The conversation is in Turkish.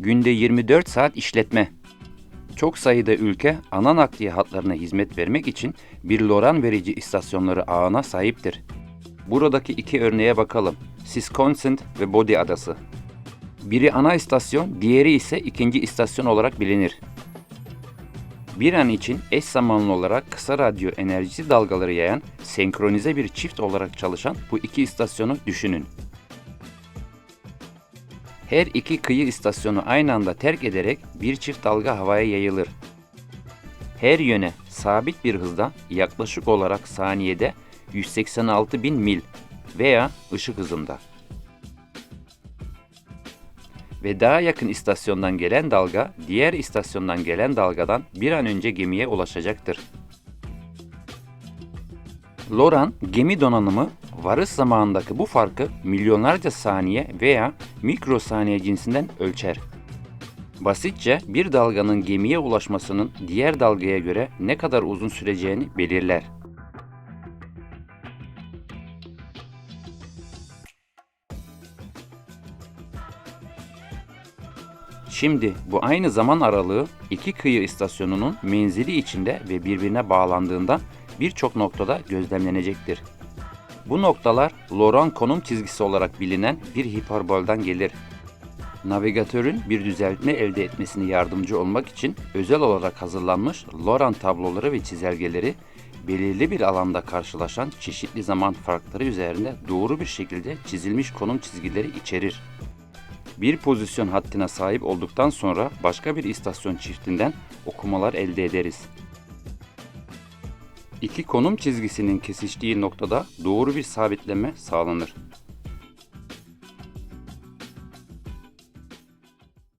Günde 24 saat işletme. Çok sayıda ülke ana nakliye hatlarına hizmet vermek için bir LORAN verici istasyonları ağına sahiptir. Buradaki iki örneğe bakalım. Sisconsin ve Body Adası. Biri ana istasyon, diğeri ise ikinci istasyon olarak bilinir. Bir an için eş zamanlı olarak kısa radyo enerjisi dalgaları yayan senkronize bir çift olarak çalışan bu iki istasyonu düşünün. Her iki kıyı istasyonu aynı anda terk ederek bir çift dalga havaya yayılır. Her yöne sabit bir hızda yaklaşık olarak saniyede 186 bin mil veya ışık hızında. Ve daha yakın istasyondan gelen dalga diğer istasyondan gelen dalgadan bir an önce gemiye ulaşacaktır. Loran gemi donanımı varış zamanındaki bu farkı milyonlarca saniye veya mikrosaniye cinsinden ölçer. Basitçe bir dalganın gemiye ulaşmasının diğer dalgaya göre ne kadar uzun süreceğini belirler. Şimdi bu aynı zaman aralığı iki kıyı istasyonunun menzili içinde ve birbirine bağlandığında birçok noktada gözlemlenecektir. Bu noktalar Loran konum çizgisi olarak bilinen bir hiperbolden gelir. Navigatörün bir düzeltme elde etmesine yardımcı olmak için özel olarak hazırlanmış Loran tabloları ve çizelgeleri belirli bir alanda karşılaşan çeşitli zaman farkları üzerinde doğru bir şekilde çizilmiş konum çizgileri içerir. Bir pozisyon hattına sahip olduktan sonra başka bir istasyon çiftinden okumalar elde ederiz. İki konum çizgisinin kesiştiği noktada doğru bir sabitleme sağlanır.